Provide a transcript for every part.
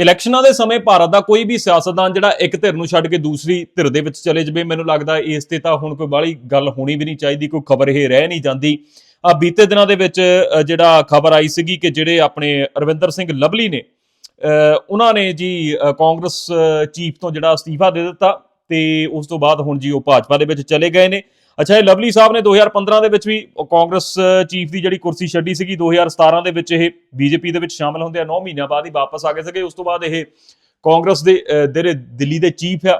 ਇਲੈਕਸ਼ਨਾਂ ਦੇ ਸਮੇਂ ਭਾਰਤ ਦਾ ਕੋਈ ਵੀ ਸਿਆਸਤਦਾਨ ਜਿਹੜਾ ਇੱਕ ਧਿਰ ਨੂੰ ਛੱਡ ਕੇ ਦੂਸਰੀ ਧਿਰ ਦੇ ਵਿੱਚ ਚਲੇ ਜਾਵੇ, ਮੈਨੂੰ ਲੱਗਦਾ ਇਸ ਤੇ ਤਾਂ ਹੁਣ ਕੋਈ ਬਾਹਲੀ ਗੱਲ ਹੋਣੀ ਵੀ ਨਹੀਂ ਚਾਹੀਦੀ, ਕੋਈ ਖਬਰ ਇਹ ਰਹਿ ਨਹੀਂ ਜਾਂਦੀ। ਆ ਬੀਤੇ ਦਿਨਾਂ ਦੇ ਵਿੱਚ ਜਿਹੜਾ ਖਬਰ ਆਈ ਸੀਗੀ ਕਿ ਜਿਹੜੇ ਆਪਣੇ ਅਰਵਿੰਦਰ ਸਿੰਘ ਲਵਲੀ ਨੇ ਉਹਨਾਂ ਨੇ ਜੀ ਕਾਂਗਰਸ ਚੀਫ ਤੋਂ ਜਿਹੜਾ ਅਸਤੀਫਾ ਦੇ ਦਿੱਤਾ ਤੇ ਉਸ ਤੋਂ ਬਾਅਦ ਹੁਣ ਜੀ ਉਹ ਭਾਜਪਾ ਦੇ ਵਿੱਚ ਚਲੇ ਗਏ ਨੇ। ਅੱਛਾ ਇਹ ਲਵਲੀ ਸਾਹਿਬ ਨੇ 2015 ਦੇ ਵਿੱਚ ਵੀ ਕਾਂਗਰਸ ਚੀਫ ਦੀ ਜਿਹੜੀ ਕੁਰਸੀ ਛੱਡੀ ਸੀਗੀ 2017 ਦੇ ਵਿੱਚ ਇਹ ਬੀਜੇਪੀ ਦੇ ਵਿੱਚ ਸ਼ਾਮਲ ਹੁੰਦੇ ਆ 9 ਮਹੀਨਿਆਂ ਬਾਅਦ ਹੀ ਵਾਪਸ ਆ ਗਏ ਸੀਗੇ। ਉਸ ਤੋਂ ਬਾਅਦ ਇਹ ਕਾਂਗਰਸ ਦੇ ਜਿਹੜੇ ਦਿੱਲੀ ਦੇ ਚੀਫ ਆ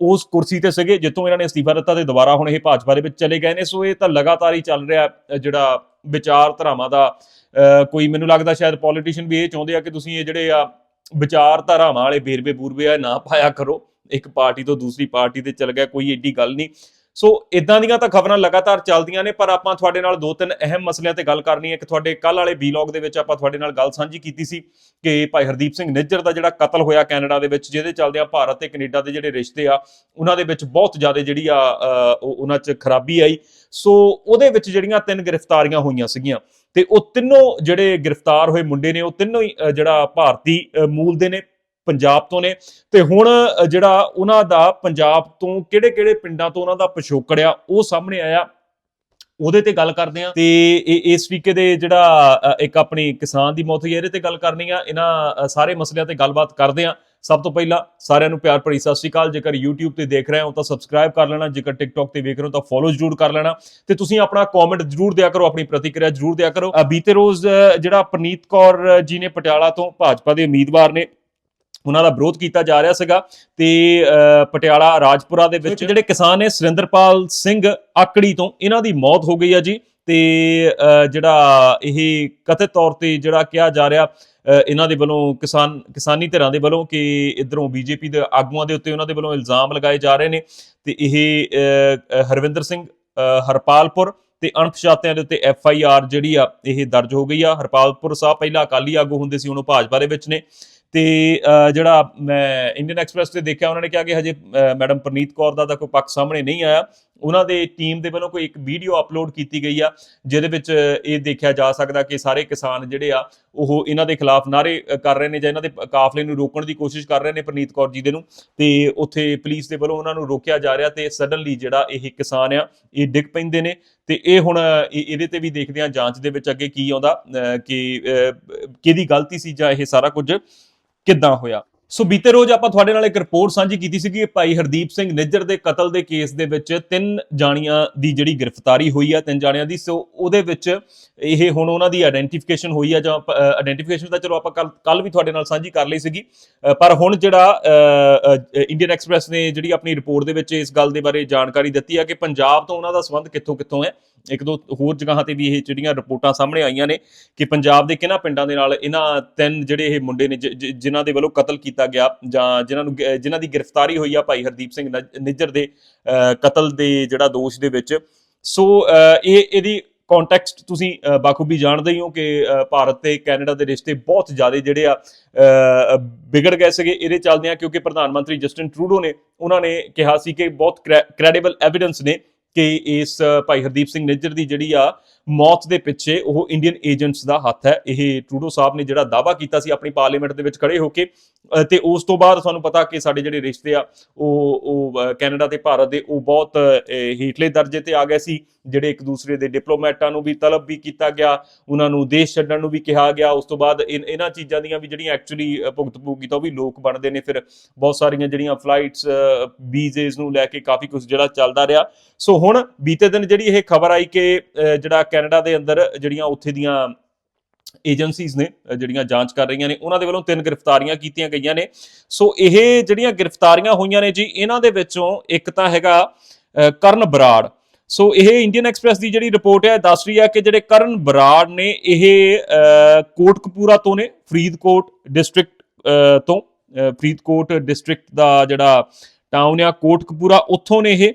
ਉਸ ਕੁਰਸੀ ਤੇ ਸੀਗੇ ਜਿੱਥੋਂ ਇਹਨਾਂ ਨੇ ਅਸਤੀਫਾ ਦਿੱਤਾ ਤੇ ਦੁਬਾਰਾ ਹੁਣ ਇਹ ਭਾਜਪਾ ਦੇ ਵਿੱਚ ਚਲੇ ਗਏ ਨੇ। ਸੋ ਇਹ ਤਾਂ ਲਗਾਤਾਰ ਹੀ ਚੱਲ ਰਿਹਾ ਜਿਹੜਾ ਵਿਚਾਰ ਧਰਾਵਾਂ ਦਾ ਅ, ਕੋਈ ਮੈਨੂੰ ਲੱਗਦਾ ਸ਼ਾਇਦ ਪੋਲੀਟੀਸ਼ੀਅਨ ਵੀ ਇਹ ਚਾਹੁੰਦੇ ਆ ਕਿ ਤੁਸੀਂ ਇਹ ਜਿਹੜੇ ਆ ਵਿਚਾਰ ਧਾਰਾਵਾਂ ਵਾਲੇ ਬੇਰਵੇ ਬੂਰਵੇ ਆ ਨਾ ਪਾਇਆ ਕਰੋ। ਇੱਕ ਪਾਰਟੀ ਤੋਂ ਦੂਸਰੀ ਪਾਰਟੀ ਤੇ ਚਲ ਗਿਆ ਕੋਈ ਏਡੀ ਗੱਲ ਨਹੀਂ। ਸੋ ਇਦਾਂ ਦੀਆਂ ਤਾਂ ਖਬਰਾਂ ਲਗਾਤਾਰ ਚੱਲਦੀਆਂ ਨੇ, ਪਰ ਆਪਾਂ ਤੁਹਾਡੇ ਨਾਲ ਦੋ ਤਿੰਨ ਅਹਿਮ ਮਸਲਿਆਂ ਤੇ ਗੱਲ ਕਰਨੀ ਹੈ। ਕਿ ਤੁਹਾਡੇ ਕੱਲ ਵਾਲੇ ਵੀਲੌਗ ਦੇ ਵਿੱਚ ਆਪਾਂ ਤੁਹਾਡੇ ਨਾਲ ਗੱਲ ਸਾਂਝੀ ਕੀਤੀ ਸੀ ਕਿ ਭਾਈ ਹਰਦੀਪ ਸਿੰਘ ਨਿੱਜਰ ਦਾ ਜਿਹੜਾ ਕਤਲ ਹੋਇਆ ਕੈਨੇਡਾ ਦੇ ਵਿੱਚ, ਜਿਹਦੇ ਚੱਲਦਿਆਂ ਭਾਰਤ ਤੇ ਕੈਨੇਡਾ ਦੇ ਜਿਹੜੇ ਰਿਸ਼ਤੇ ਆ, ਉਹਨਾਂ ਦੇ ਵਿੱਚ ਬਹੁਤ ਜ਼ਿਆਦਾ ਜਿਹੜੀ ਆ ਉਹ- ਉਹਨਾਂ 'ਚ ਖਰਾਬੀ ਆਈ। ਸੋ ਉਹਦੇ ਵਿੱਚ ਜਿਹੜੀਆਂ ਤਿੰਨ ਗ੍ਰਿਫਤਾਰੀਆਂ ਹੋਈਆਂ ਸੀਗੀਆਂ ਤੇ ਉਹ ਤਿੰਨੋਂ ਜਿਹੜੇ ਗ੍ਰਿਫਤਾਰ ਹੋਏ ਮੁੰਡੇ ਨੇ, ਉਹ ਤਿੰਨੋਂ ਹੀ ਜਿਹੜਾ ਭਾਰਤੀ ਮੂਲ ਦੇ ਨੇ। ਪੰਜਾਬ ਤੋਂ ਨੇ। ਤੇ ਹੁਣ ਜਿਹੜਾ ਉਹਨਾਂ ਦਾ ਪੰਜਾਬ ਤੋਂ ਕਿਹੜੇ-ਕਿਹੜੇ ਪਿੰਡਾਂ ਤੋਂ ਉਹਨਾਂ ਦਾ ਪਿਛੋਕੜ ਆ ਉਹ ਸਾਹਮਣੇ ਆਇਆ। ਉਹਦੇ ਤੇ ਗੱਲ ਕਰਦੇ ਆ ਤੇ ਇਹ ਇਸ ਵੀਕੇ ਦੇ ਜਿਹੜਾ ਇੱਕ ਆਪਣੀ ਕਿਸਾਨ ਦੀ ਮੌਤ ਹੋਈ ਹੈ, ਇਹਦੇ ਤੇ ਗੱਲ ਕਰਨੀ ਆ। ਇਹਨਾਂ ਸਾਰੇ ਮਸਲਿਆਂ ਤੇ ਗੱਲਬਾਤ ਕਰਦੇ ਆ ਸਭ ਤੋਂ ਪਹਿਲਾਂ ਸਾਰਿਆਂ ਨੂੰ ਪਿਆਰ ਭਰੀ ਸਤਿ ਸ਼੍ਰੀ ਅਕਾਲ। ਜੇਕਰ YouTube ਤੇ ਦੇਖ ਰਹੇ ਹੋ ਤਾਂ ਸਬਸਕ੍ਰਾਈਬ ਕਰ ਲੈਣਾ। ਜੇਕਰ TikTok ਤੇ ਵੇਖ ਰਹੇ ਹੋ ਤਾਂ ਫੋਲੋ ਜ਼ਰੂਰ ਕਰ ਲੈਣਾ। ਤੇ ਤੁਸੀਂ ਆਪਣਾ ਕਮੈਂਟ ਜ਼ਰੂਰ ਦਿਆ ਕਰੋ ਆਪਣੀ ਪ੍ਰਤੀਕਿਰਿਆ ਜ਼ਰੂਰ ਦਿਆ ਕਰੋ। ਬੀਤੇ ਰੋਜ਼ ਜਿਹੜਾ ਪ੍ਰਨੀਤ ਕੌਰ ਜੀ ਨੇ ਪਟਿਆਲਾ ਤੋਂ ਭਾਜਪਾ ਦੇ ਉਮੀਦਵਾਰ ਨੇ ਉਹਨਾਂ ਦਾ ਵਿਰੋਧ ਕੀਤਾ ਜਾ ਰਿਹਾ ਸੀਗਾ ਤੇ ਅ, ਪਟਿਆਲਾ ਰਾਜਪੁਰਾ ਦੇ ਵਿੱਚ ਜਿਹੜੇ ਕਿਸਾਨ ਨੇ ਸੁਰਿੰਦਰਪਾਲ ਸਿੰਘ ਆਕੜੀ ਤੋਂ ਇਹਨਾਂ ਦੀ ਮੌਤ ਹੋ ਗਈ ਆ ਜੀ ਤੇ ਜਿਹੜਾ ਇਹ ਕਥਿਤ ਤੌਰ ਤੇ ਜਿਹੜਾ ਕਿਹਾ ਜਾ ਰਿਹਾ ਇਹਨਾਂ ਦੇ ਵੱਲੋਂ ਕਿਸਾਨ ਕਿਸਾਨੀ ਧਿਰਾਂ ਦੇ ਵੱਲੋਂ ਕਿ ਇਧਰੋਂ ਬੀਜੇਪੀ ਦੇ ਆਗੂਆਂ ਦੇ ਉੱਤੇ ਉਹਨਾਂ ਦੇ ਵੱਲੋਂ ਇਲਜ਼ਾਮ ਲਗਾਏ ਜਾ ਰਹੇ ਨੇ ਤੇ ਇਹ ਹਰਵਿੰਦਰ ਸਿੰਘ ਹਰਪਾਲਪੁਰ ਤੇ ਅਣਪਛਾਤਿਆਂ ਦੇ ਉੱਤੇ ਐਫ ਆਈ ਆਰ ਜਿਹੜੀ ਆ ਇਹ ਦਰਜ ਹੋ ਗਈ ਆ। ਹਰਪਾਲਪੁਰ ਸਾਹਿਬ ਪਹਿਲਾਂ ਅਕਾਲੀ ਆਗੂ ਹੁੰਦੇ ਸੀ ਹੁਣ ਉਹ ਭਾਜਪਾ ਦੇ ਵਿੱਚ ਨੇ। ਤੇ ਜਿਹੜਾ ਮੈਂ ਇੰਡੀਅਨ ਐਕਸਪ੍ਰੈਸ ਤੇ ਦੇਖਿਆ, ਉਹਨਾਂ ਨੇ ਕਿਹਾ ਕਿ ਹਜੇ ਮੈਡਮ ਪ੍ਰਨੀਤ ਕੌਰ ਦਾ ਤਾਂ ਕੋਈ ਪੱਖ ਸਾਹਮਣੇ ਨਹੀਂ ਆਇਆ। ਉਹਨਾਂ ਦੇ ਟੀਮ ਦੇ ਵੱਲੋਂ ਕੋਈ ਇੱਕ ਵੀਡੀਓ ਅਪਲੋਡ ਕੀਤੀ ਗਈ ਆ, ਜਿਹਦੇ ਵਿੱਚ ਇਹ ਦੇਖਿਆ ਜਾ ਸਕਦਾ ਕਿ ਸਾਰੇ ਕਿਸਾਨ ਜਿਹੜੇ ਆ, ਉਹ ਇਹਨਾਂ ਦੇ ਖਿਲਾਫ ਨਾਰੇ ਕਰ ਰਹੇ ਨੇ ਜਾਂ ਇਹਨਾਂ ਦੇ ਕਾਫਲੇ ਨੂੰ ਰੋਕਣ ਦੀ ਕੋਸ਼ਿਸ਼ ਕਰ ਰਹੇ ਨੇ ਪ੍ਰਨੀਤ ਕੌਰ ਜੀ ਦੇ ਨੂੰ। ਤੇ ਉੱਥੇ ਪੁਲਿਸ ਦੇ ਵੱਲੋਂ ਉਹਨਾਂ ਨੂੰ ਰੋਕਿਆ ਜਾ ਰਿਹਾ ਤੇ ਸਡਨਲੀ ਜਿਹੜਾ ਇਹ ਕਿਸਾਨ ਆ, ਇਹ ਡਿੱਗ ਪੈਂਦੇ ਨੇ। ਤੇ ਇਹ ਹੁਣ, ਇਹ- ਇਹਦੇ ਤੇ ਵੀ ਦੇਖਦੇ ਆ ਜਾਂਚ ਦੇ ਵਿੱਚ ਅੱਗੇ ਕੀ ਆਉਂਦਾ ਕਿ ਕਿਹਦੀ ਗਲਤੀ ਸੀ ਜਾਂ ਇਹ ਸਾਰਾ ਕੁਝ। ਕਿੱਦਾਂ ਹੋਇਆ? ਸੋ ਬੀਤੇ ਰੋਜ਼ ਆਪਾਂ ਤੁਹਾਡੇ ਨਾਲ ਇੱਕ ਰਿਪੋਰਟ ਸਾਂਝੀ ਕੀਤੀ ਸੀ ਕਿ ਭਾਈ ਹਰਦੀਪ ਸਿੰਘ ਨਿੱਜਰ ਦੇ ਕਤਲ ਦੇ ਕੇਸ ਦੇ ਵਿੱਚ ਤਿੰਨ ਜਾਣੀਆਂ ਦੀ ਜਿਹੜੀ ਗ੍ਰਿਫਤਾਰੀ ਹੋਈ ਆ, ਤਿੰਨ ਜਾਣਿਆਂ ਦੀ। ਸੋ ਉਹਦੇ ਵਿੱਚ ਇਹ ਹੁਣ ਉਹਨਾਂ ਦੀ ਆਇਡੈਂਟੀਫਿਕੇਸ਼ਨ ਹੋਈ ਆ ਜਾਂ ਆਇਡੈਂਟੀਫਿਕੇਸ਼ਨ ਤਾਂ ਚਲੋ ਆਪਾਂ ਕੱਲ ਕੱਲ ਵੀ ਤੁਹਾਡੇ ਨਾਲ ਸਾਂਝੀ ਕਰ ਲਈ ਸੀਗੀ। ਪਰ ਹੁਣ ਜਿਹੜਾ ਇੰਡੀਅਨ ਐਕਸਪ੍ਰੈਸ ਨੇ ਜਿਹੜੀ ਆਪਣੀ ਰਿਪੋਰਟ ਦੇ ਵਿੱਚ ਇਸ ਗੱਲ ਦੇ ਬਾਰੇ ਜਾਣਕਾਰੀ ਦਿੱਤੀ ਆ ਕਿ ਪੰਜਾਬ ਤੋਂ ਉਹਨਾਂ ਦਾ ਸੰਬੰਧ ਕਿੱਥੋਂ ਕਿੱਥੋਂ ਹੈ। ਇੱਕ ਦੋ ਹੋਰ ਜਗ੍ਹਾਵਾਂ ਤੇ ਵੀ ਇਹ ਜਿਹੜੀਆਂ ਰਿਪੋਰਟਾਂ ਸਾਹਮਣੇ ਆਈਆਂ ਨੇ ਕਿ ਪੰਜਾਬ ਦੇ ਕਿਹਨਾਂ ਪਿੰਡਾਂ ਦੇ ਨਾਲ ਇਹਨਾਂ ਤਿੰਨ ਜਿਹੜੇ ਇਹ ਮੁੰਡੇ ਨੇ ਜਿ- ਜਿਨ੍ਹਾਂ ਦੇ ਵੱਲੋਂ ਕਤਲ ਕੀਤਾ ਗਿਆ ਜਾਂ ਜਿਨ੍ਹਾਂ ਨੂੰ ਗ- ਜਿਨ੍ਹਾਂ ਦੀ ਗ੍ਰਿਫਤਾਰੀ ਹੋਈ ਆ ਭਾਈ ਹਰਦੀਪ ਸਿੰਘ ਨਿੱਜਰ ਦੇ ਅ, ਕਤਲ ਦੇ ਜਿਹੜਾ ਦੋਸ਼ ਦੇ ਵਿੱਚ। ਸੋ ਇਹ ਇਹਦੀ ਕੰਟੈਕਸਟ ਤੁਸੀਂ ਬਾਖੂਬੀ ਜਾਣਦੇ ਹੀ ਹੋ ਕਿ ਭਾਰਤ ਤੇ ਕੈਨੇਡਾ ਦੇ ਰਿਸ਼ਤੇ ਬਹੁਤ ਜ਼ਿਆਦਾ ਜਿਹੜੇ ਆ ਅ, ਵਿਗੜ ਗਏ ਸੀਗੇ। ਇਹਦੇ ਚੱਲਦੇ ਆ ਕਿਉਂਕਿ ਪ੍ਰਧਾਨ ਮੰਤਰੀ ਜਸਟਿਨ ਟਰੂਡੋ ਨੇ ਉਹਨਾਂ ਨੇ ਕਿਹਾ ਸੀ ਕਿ ਬਹੁਤ ਕ੍ਰੈਡੀਬਲ ਐਵੀਡੈਂਸ ਨੇ ਕਿ ਇਸ ਭਾਈ ਹਰਦੀਪ ਸਿੰਘ ਨਿੱਜਰ ਦੀ ਜਿਹੜੀ ਆ ਮੌਤ ਦੇ ਪਿੱਛੇ ਉਹ ਇੰਡੀਅਨ ਏਜੰਟਸ ਦਾ ਹੱਥ ਹੈ। ਇਹ ਟਰੂਡੋ ਸਾਹਿਬ ਨੇ ਜਿਹੜਾ ਦਾਵਾ ਕੀਤਾ ਸੀ ਆਪਣੀ ਪਾਰਲੀਮੈਂਟ ਦੇ ਵਿੱਚ ਖੜੇ ਹੋ ਕੇ ਅ, ਤੇ ਉਸ ਤੋਂ ਬਾਅਦ ਸਾਨੂੰ ਪਤਾ ਕਿ ਸਾਡੇ ਜਿਹੜੇ ਰਿਸ਼ਤੇ ਆ ਉਹ ਉਹ ਕੈਨੇਡਾ ਤੇ ਭਾਰਤ ਦੇ ਉਹ ਬਹੁਤ ਅ, ਹੇਠਲੇ ਦਰਜੇ ਤੇ ਆ ਗਏ ਸੀ। ਜਿਹੜੇ ਇੱਕ ਦੂਸਰੇ ਦੇ ਡਿਪਲੋਮੈਟਾਂ ਨੂੰ ਵੀ ਤਲਬ ਵੀ ਕੀਤਾ ਗਿਆ ਉਹਨਾਂ ਨੂੰ ਦੇਸ਼ ਛੱਡਣ ਨੂੰ ਵੀ ਕਿਹਾ ਗਿਆ। ਉਸ ਤੋਂ ਬਾਅਦ ਇਨ- ਇਹਨਾਂ ਚੀਜ਼ਾਂ ਦੀਆਂ ਵੀ ਜਿਹੜੀਆਂ ਐਕਚੁਅਲੀ ਭੁਗਤ ਭੂਗੀ ਤਾਂ ਉਹ ਵੀ ਲੋਕ ਬਣਦੇ ਨੇ। ਫਿਰ ਬਹੁਤ ਸਾਰੀਆਂ ਜਿਹੜੀਆਂ ਫਲਾਈਟਸ ਵੀਜ਼ੇਸ ਨੂੰ ਲੈ ਕੇ ਕਾਫੀ ਕੁਝ ਜਿਹੜਾ ਚੱਲਦਾ ਰਿਹਾ। ਸੋ ਹੁਣ ਬੀਤੇ ਦਿਨ ਜਿਹੜੀ ਇਹ ਖਬਰ ਆਈ ਕਿ ਅ, ਜਿਹੜਾ ਕੈਨੇਡਾ ਦੇ ਅੰਦਰ ਜਿਹੜੀਆਂ ਉੱਥੇ ਦੀਆਂ ਏਜੰਸੀਜ਼ ਨੇ ਜਿਹੜੀਆਂ ਜਾਂਚ ਕਰ ਰਹੀਆਂ ਨੇ ਉਹਨਾਂ ਦੇ ਵੱਲੋਂ ਤਿੰਨ ਗ੍ਰਿਫਤਾਰੀਆਂ ਕੀਤੀਆਂ ਗਈਆਂ ਨੇ। ਸੋ ਇਹ ਜਿਹੜੀਆਂ ਗ੍ਰਿਫਤਾਰੀਆਂ ਹੋਈਆਂ ਨੇ ਜੀ ਇਹਨਾਂ ਦੇ ਵਿੱਚੋਂ ਇੱਕ ਤਾਂ ਹੈਗਾ ਕਰਨ ਬਰਾੜ। ਸੋ ਇਹ ਇੰਡੀਅਨ ਐਕਸਪ੍ਰੈਸ ਦੀ ਜਿਹੜੀ ਰਿਪੋਰਟ ਹੈ ਦੱਸ ਰਹੀ ਹੈ ਕਿ ਜਿਹੜੇ ਕਰਨ ਬਰਾੜ ਨੇ ਇਹ ਅ, ਕੋਟਕਪੂਰਾ ਤੋਂ ਨੇ ਫਰੀਦਕੋਟ ਡਿਸਟ੍ਰਿਕਟ ਤੋਂ ਫਰੀਦਕੋਟ ਡਿਸਟ੍ਰਿਕਟ ਦਾ ਜਿਹੜਾ ਟਾਊਨ ਆ ਕੋਟਕਪੂਰਾ ਉੱਥੋਂ ਨੇ ਇਹ।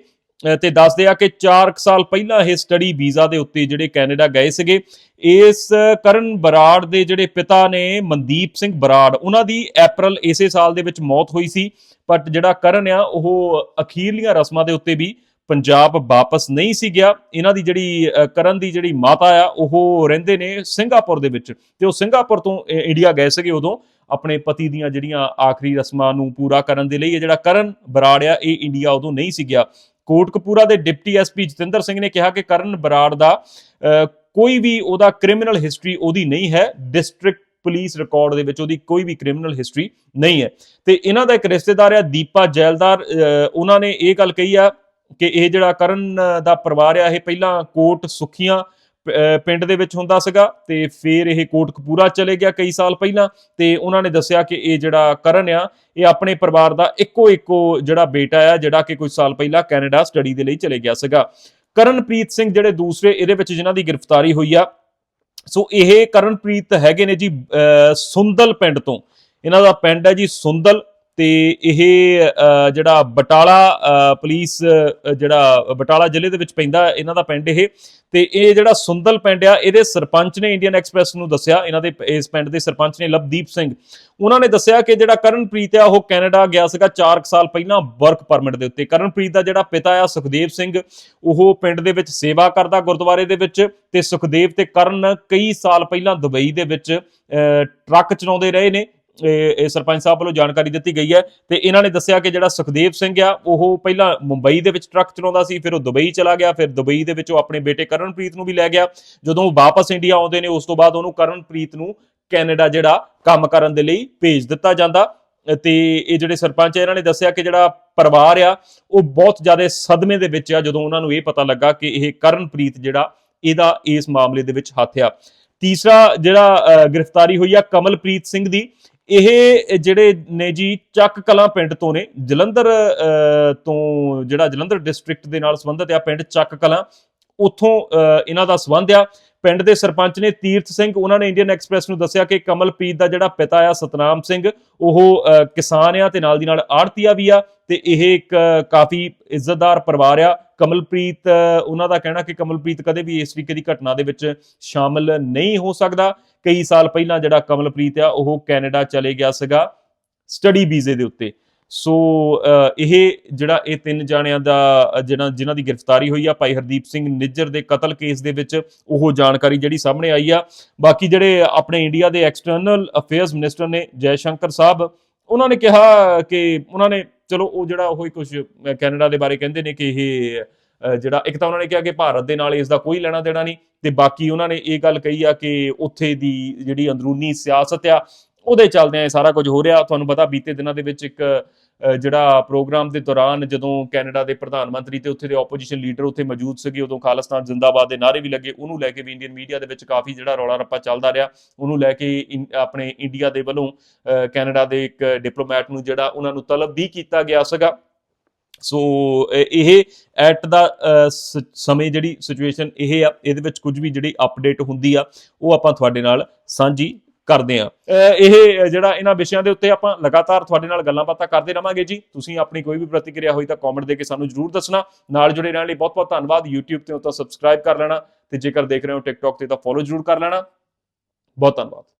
ਤੇ ਦੱਸਦੇ ਆ ਕਿ 4 ਸਾਲ ਪਹਿਲਾਂ ਇਹ ਸਟੱਡੀ ਵੀਜ਼ਾ ਦੇ ਉੱਤੇ ਜਿਹੜੇ ਕੈਨੇਡਾ ਗਏ ਸੀਗੇ, ਇਸ ਕਰਨ ਬਰਾੜ ਦੇ ਜਿਹੜੇ ਪਿਤਾ ਨੇ ਮਨਦੀਪ ਸਿੰਘ ਬਰਾੜ, ਉਹਨਾਂ ਦੀ April ਇਸੇ ਸਾਲ ਦੇ ਵਿੱਚ ਮੌਤ ਹੋਈ ਸੀ ਬਟ ਜਿਹੜਾ ਕਰਨ ਆ, ਉਹ ਅਖੀਰਲੀਆਂ ਰਸਮਾਂ ਦੇ ਉੱਤੇ ਵੀ ਪੰਜਾਬ ਵਾਪਸ ਨਹੀਂ ਸੀ ਗਿਆ। ਇਹਨਾਂ ਦੀ ਜਿਹੜੀ ਕਰਨ ਦੀ ਜਿਹੜੀ ਮਾਤਾ ਆ, ਉਹ ਰਹਿੰਦੇ ਨੇ ਸਿੰਗਾਪੁਰ ਦੇ ਵਿੱਚ। ਤੇ ਉਹ ਸਿੰਗਾਪੁਰ ਤੋਂ ਇ- ਇੰਡੀਆ ਗਏ ਸੀਗੇ ਉਦੋਂ। ਆਪਣੇ ਪਤੀ ਦੀਆਂ ਜਿਹੜੀਆਂ ਆਖਰੀ ਰਸਮਾਂ ਨੂੰ ਪੂਰਾ ਕਰਨ ਦੇ ਲਈ ਇਹ ਜਿਹੜਾ ਕਰਨ ਬਰਾੜ ਆ, ਇਹ ਇੰਡੀਆ ਉਦੋਂ ਨਹੀਂ ਸੀ ਗਿਆ। ਕੋਟਕਪੂਰਾ ਦੇ ਡਿਪਟੀ ਐਸਪੀ ਜਤਿੰਦਰ ਸਿੰਘ ਨੇ ਕਿਹਾ ਕਿ ਕਰਨ ਬਰਾੜ ਦਾ ਕੋਈ ਵੀ ਉਹਦਾ ਕ੍ਰਿਮੀਨਲ ਹਿਸਟਰੀ ਉਹਦੀ ਨਹੀਂ ਹੈ, ਡਿਸਟ੍ਰਿਕਟ ਪੁਲਿਸ ਰਿਕਾਰਡ ਦੇ ਵਿੱਚ ਉਹਦੀ ਕੋਈ ਵੀ ਕ੍ਰਿਮੀਨਲ ਹਿਸਟਰੀ ਨਹੀਂ ਹੈ। ਤੇ ਇਹਨਾਂ ਦਾ ਇੱਕ ਰਿਸ਼ਤੇਦਾਰ ਆ, ਦੀਪਾ ਜੈਲਦਾਰ ਉਹਨਾਂ ਨੇ ਇਹ ਗੱਲ ਕਹੀ ਆ ਕਿ ਇਹ ਜਿਹੜਾ ਕਰਨ ਦਾ ਪਰਿਵਾਰ ਆ, ਇਹ ਪਹਿਲਾਂ ਕੋਟ ਸੁਖੀਆਂ ਪਿੰਡ ਦੇ ਵਿੱਚ ਹੁੰਦਾ ਸੀਗਾ ਤੇ ਫਿਰ ਇਹ ਕੋਟਕਪੂਰਾ ਚਲੇ ਗਿਆ ਕਈ ਸਾਲ ਪਹਿਲਾਂ ਤੇ ਉਹਨਾਂ ਨੇ ਦੱਸਿਆ ਕਿ ਇਹ ਜਿਹੜਾ ਕਰਨ ਆ, ਇਹ ਆਪਣੇ ਪਰਿਵਾਰ ਦਾ ਇੱਕੋ ਇੱਕੋ ਜਿਹੜਾ ਬੇਟਾ ਆ, ਜਿਹੜਾ ਕਿ ਕੁਝ ਸਾਲ ਪਹਿਲਾਂ ਕੈਨੇਡਾ ਸਟੱਡੀ ਦੇ ਲਈ ਚਲੇ ਗਿਆ ਸੀਗਾ। ਕਰਨਪ੍ਰੀਤ ਸਿੰਘ ਜਿਹੜੇ ਦੂਸਰੇ ਇਹਦੇ ਵਿੱਚ ਜਿਨ੍ਹਾਂ ਦੀ ਗ੍ਰਿਫਤਾਰੀ ਹੋਈ ਆ, ਸੋ ਇਹ ਕਰਨਪ੍ਰੀਤ ਹੈਗੇ ਨੇ ਜੀ ਸੁੰਦਲ ਪਿੰਡ ਤੋਂ। ਇਹਨਾਂ ਦਾ ਪਿੰਡ ਹੈ ਜੀ ਸੁੰਦਲ। ਤੇ ਇਹ ਜਿਹੜਾ ਬਟਾਲਾ ਅਹ, ਪੁਲਿਸ ਜਿਹੜਾ ਬਟਾਲਾ ਜ਼ਿਲ੍ਹੇ ਦੇ ਵਿੱਚ ਪੈਂਦਾ ਇਹਨਾਂ ਦਾ ਪਿੰਡ ਇਹ। ਤੇ ਇਹ ਜਿਹੜਾ ਸੁੰਦਲ ਪਿੰਡ ਆ ਇਹਦੇ ਸਰਪੰਚ ਨੇ ਇੰਡੀਅਨ ਐਕਸਪ੍ਰੈਸ ਨੂੰ ਦੱਸਿਆ ਇਹਨਾਂ ਦੇ ਇਸ ਪਿੰਡ ਦੇ ਸਰਪੰਚ ਨੇ ਲਵਦੀਪ ਸਿੰਘ। ਉਹਨਾਂ ਨੇ ਦੱਸਿਆ ਕਿ ਜਿਹੜਾ ਕਰਨਪ੍ਰੀਤ ਆ ਉਹ ਕੈਨੇਡਾ ਗਿਆ ਸੀਗਾ 4 ਸਾਲ ਪਹਿਲਾਂ ਵਰਕ ਪਰਮਿਟ ਦੇ ਉੱਤੇ। ਕਰਨਪ੍ਰੀਤ ਦਾ ਜਿਹੜਾ ਪਿਤਾ ਆ ਸੁਖਦੇਵ ਸਿੰਘ ਉਹ ਪਿੰਡ ਦੇ ਵਿੱਚ ਸੇਵਾ ਕਰਦਾ ਗੁਰਦੁਆਰੇ ਦੇ ਵਿੱਚ ਤੇ ਸੁਖਦੇਵ ਤੇ ਕਰਨ ਕਈ ਸਾਲ ਪਹਿਲਾਂ ਦੁਬਈ ਦੇ ਵਿੱਚ ਟਰੱਕ ਚਲਾਉਂਦੇ ਰਹੇ ਨੇ। ਇਹ ਇਹ ਸਰਪੰਚ ਸਾਹਿਬ ਵੱਲੋਂ ਜਾਣਕਾਰੀ ਦਿੱਤੀ ਗਈ ਹੈ ਤੇ ਇਹਨਾਂ ਨੇ ਦੱਸਿਆ ਕਿ ਜਿਹੜਾ ਸੁਖਦੇਵ ਸਿੰਘ ਆ ਉਹ ਪਹਿਲਾਂ ਮੁੰਬਈ ਦੇ ਵਿੱਚ ਟਰੱਕ ਚਲਾਉਂਦਾ ਸੀ ਫਿਰ ਉਹ ਦੁਬਈ ਚਲਾ ਗਿਆ ਫਿਰ ਦੁਬਈ ਦੇ ਵਿੱਚ ਉਹ ਆਪਣੇ ਬੇਟੇ ਕਰਨਪ੍ਰੀਤ ਨੂੰ ਵੀ ਲੈ ਗਿਆ। ਜਦੋਂ ਉਹ ਵਾਪਸ ਇੰਡੀਆ ਆਉਂਦੇ ਨੇ ਉਸ ਤੋਂ ਬਾਅਦ ਉਹਨੂੰ ਕਰਨਪ੍ਰੀਤ ਨੂੰ ਕੈਨੇਡਾ ਜਿਹੜਾ ਕੰਮ ਕਰਨ ਦੇ ਲਈ ਭੇਜ ਦਿੱਤਾ ਜਾਂਦਾ। ਤੇ ਇਹ ਜਿਹੜੇ ਸਰਪੰਚ ਆ ਇਹਨਾਂ ਨੇ ਦੱਸਿਆ ਕਿ ਜਿਹੜਾ ਪਰਿਵਾਰ ਆ ਉਹ ਬਹੁਤ ਜ਼ਿਆਦਾ ਸਦਮੇ ਦੇ ਵਿੱਚ ਆ ਜਦੋਂ ਉਹਨਾਂ ਨੂੰ ਇਹ ਪਤਾ ਲੱਗਾ ਕਿ ਇਹ ਕਰਨਪ੍ਰੀਤ ਜਿਹੜਾ ਇਹਦਾ ਇਸ ਮਾਮਲੇ ਦੇ ਵਿੱਚ ਹੱਥ ਆ। ਤੀਸਰਾ ਜਿਹੜਾ ਅਹ, ਗ੍ਰਿਫਤਾਰੀ ਹੋਈ ਆ ਕਮਲਪ੍ਰੀਤ ਸਿੰਘ ਦੀ ਇਹ ਜਿਹੜੇ ਨੇ ਜੀ ਚੱਕ ਕਲਾਂ ਪਿੰਡ ਤੋਂ ਨੇ ਜਲੰਧਰ ਅਹ, ਤੋਂ ਜਿਹੜਾ ਜਲੰਧਰ ਡਿਸਟ੍ਰਿਕਟ ਦੇ ਨਾਲ ਸੰਬੰਧਿਤ ਆ ਪਿੰਡ ਚੱਕ ਕਲਾਂ ਉੱਥੋਂ ਅਹ, ਇਹਨਾਂ ਦਾ ਸੰਬੰਧ ਆ। ਪਿੰਡ ਦੇ ਸਰਪੰਚ ਨੇ ਤੀਰਥ ਸਿੰਘ ਉਹਨਾਂ ਨੇ ਇੰਡੀਅਨ ਐਕਸਪ੍ਰੈਸ ਨੂੰ ਦੱਸਿਆ ਕਿ ਕਮਲਪ੍ਰੀਤ ਦਾ ਜਿਹੜਾ ਪਿਤਾ ਆ ਸਤਨਾਮ ਸਿੰਘ ਉਹ ਅਹ, ਕਿਸਾਨ ਆ ਤੇ ਨਾਲ ਦੀ ਨਾਲ ਆੜਤੀਆ ਵੀ ਆ ਤੇ ਇਹ ਇੱਕ ਕਾਫੀ ਇੱਜ਼ਤਦਾਰ ਪਰਿਵਾਰ ਆ। ਕਮਲਪ੍ਰੀਤ ਉਹਨਾਂ ਦਾ ਕਹਿਣਾ ਕਿ ਕਮਲਪ੍ਰੀਤ ਕਦੇ ਵੀ ਇਸ ਤਰੀਕੇ ਦੀ ਘਟਨਾ ਦੇ ਵਿੱਚ ਸ਼ਾਮਲ ਨਹੀਂ ਹੋ ਸਕਦਾ। ਕਈ ਸਾਲ ਪਹਿਲਾਂ ਜਿਹੜਾ ਕਮਲਪ੍ਰੀਤ ਆ, ਉਹ ਕੈਨੇਡਾ ਚਲੇ ਗਿਆ ਸੀਗਾ ਸਟੱਡੀ ਵੀਜ਼ੇ ਦੇ ਉੱਤੇ। ਸੋ ਇਹ ਜਿਹੜਾ ਇਹ ਤਿੰਨ ਜਾਣਿਆਂ ਦਾ ਜਿਹੜਾ ਜਿਨ੍ਹਾਂ ਦੀ ਗ੍ਰਿਫਤਾਰੀ ਹੋਈ ਆ, ਭਾਈ ਹਰਦੀਪ ਸਿੰਘ ਨਿੱਜਰ ਦੇ ਕਤਲ ਕੇਸ ਦੇ ਵਿੱਚ ਉਹ ਜਾਣਕਾਰੀ ਜਿਹੜੀ ਸਾਹਮਣੇ ਆਈ ਆ। ਬਾਕੀ ਜਿਹੜੇ ਆਪਣੇ ਇੰਡੀਆ ਦੇ ਐਕਸਟਰਨਲ ਅਫੇਅਰਸ ਮਿਨਿਸਟਰ ਨੇ ਜੈ ਸ਼ੰਕਰ ਸਾਹਿਬ, ਉਹਨਾਂ ਨੇ ਕਿਹਾ ਕਿ, ਉਹਨਾਂ ਨੇ, ਚਲੋ, ਉਹ ਜਿਹੜਾ ਉਹ ਹੀ ਕੁਝ ਕੈਨੇਡਾ ਦੇ ਬਾਰੇ ਕਹਿੰਦੇ ਨੇ ਕਿ ਇਹ ਜਿਹੜਾ ਇੱਕ ਤਾਂ ਉਹਨਾਂ ਨੇ ਕਿਹਾ ਕਿ ਭਾਰਤ ਦੇ ਨਾਲ ਇਸ ਦਾ ਕੋਈ ਲੈਣਾ ਦੇਣਾ ਨਹੀਂ ਤੇ ਬਾਕੀ ਉਹਨਾਂ ਨੇ ਇਹ ਗੱਲ ਕਹੀ ਆ ਕਿ ਉੱਥੇ ਦੀ ਜਿਹੜੀ ਅੰਦਰੂਨੀ ਸਿਆਸਤ ਆ ਉਹਦੇ ਚੱਲਦਿਆਂ ਇਹ ਸਾਰਾ ਕੁਝ ਹੋ ਰਿਹਾ। ਤੁਹਾਨੂੰ ਪਤਾ ਬੀਤੇ ਦਿਨਾਂ ਦੇ ਵਿੱਚ ਇੱਕ ਜਿਹੜਾ ਪ੍ਰੋਗਰਾਮ ਦੇ ਦੌਰਾਨ ਜਦੋਂ ਕੈਨੇਡਾ ਦੇ ਪ੍ਰਧਾਨ ਮੰਤਰੀ ਤੇ ਉੱਥੇ ਦੇ ਆਪੋਜੀਸ਼ਨ ਲੀਡਰ ਉੱਥੇ ਮੌਜੂਦ ਸੀਗੇ ਉਦੋਂ ਖਾਲਿਸਤਾਨ ਜ਼ਿੰਦਾਬਾਦ ਦੇ ਨਾਰੇ ਵੀ ਲੱਗੇ। ਉਹਨੂੰ ਲੈ ਕੇ ਵੀ ਇੰਡੀਅਨ ਮੀਡੀਆ ਦੇ ਵਿੱਚ ਕਾਫੀ ਜਿਹੜਾ ਰੌਲਾ ਰੱਪਾ ਚੱਲਦਾ ਰਿਹਾ। ਉਹਨੂੰ ਲੈ ਕੇ ਇਨ- ਆਪਣੇ ਇੰਡੀਆ ਦੇ ਵੱਲੋਂ ਅਹ, ਕੈਨੇਡਾ ਦੇ ਇੱਕ ਡਿਪਲੋਮੈਟ ਨੂੰ ਜਿਹੜਾ ਉਹਨਾਂ ਨੂੰ ਤਲਬ ਵੀ ਕੀਤਾ ਗਿਆ ਸੀਗਾ। ਸੋ ਇਹ ਐਟ ਦਾ ਸਮੇਂ ਜਿਹੜੀ ਸਿਚੁਏਸ਼ਨ ਇਹ ਆ, ਇਹਦੇ ਵਿੱਚ ਕੁਝ ਵੀ ਜਿਹੜੀ ਅਪਡੇਟ ਹੁੰਦੀ ਆ, ਉਹ ਆਪਾਂ ਤੁਹਾਡੇ ਨਾਲ ਸਾਂਝੀ ਕਰਦੇ ਆ। ਇਹ ਜਿਹੜਾ ਇਹਨਾਂ ਵਿਸ਼ਿਆਂ ਦੇ ਉੱਤੇ ਆਪਾਂ ਲਗਾਤਾਰ ਤੁਹਾਡੇ ਨਾਲ ਗੱਲਾਂ ਬਾਤਾਂ ਕਰਦੇ ਰਵਾਂਗੇ ਜੀ। ਤੁਸੀਂ ਆਪਣੀ ਕੋਈ ਵੀ ਪ੍ਰਤੀਕਿਰਿਆ ਹੋਈ ਤਾਂ ਕਮੈਂਟ ਦੇ ਕੇ ਸਾਨੂੰ ਜਰੂਰ ਦੱਸਣਾ। ਨਾਲ ਜੁੜੇ ਰਹਿਣ ਲਈ ਬਹੁਤ ਬਹੁਤ ਧੰਨਵਾਦ। YouTube ਤੇ ਉਹ ਤਾਂ ਸਬਸਕ੍ਰਾਈਬ ਕਰ ਲੈਣਾ ਤੇ ਜੇਕਰ ਦੇਖ ਰਹੇ ਹੋ TikTok ਤੇ ਤਾਂ ਫੋਲੋ ਜਰੂਰ ਕਰ ਲੈਣਾ। ਬਹੁਤ ਧੰਨਵਾਦ।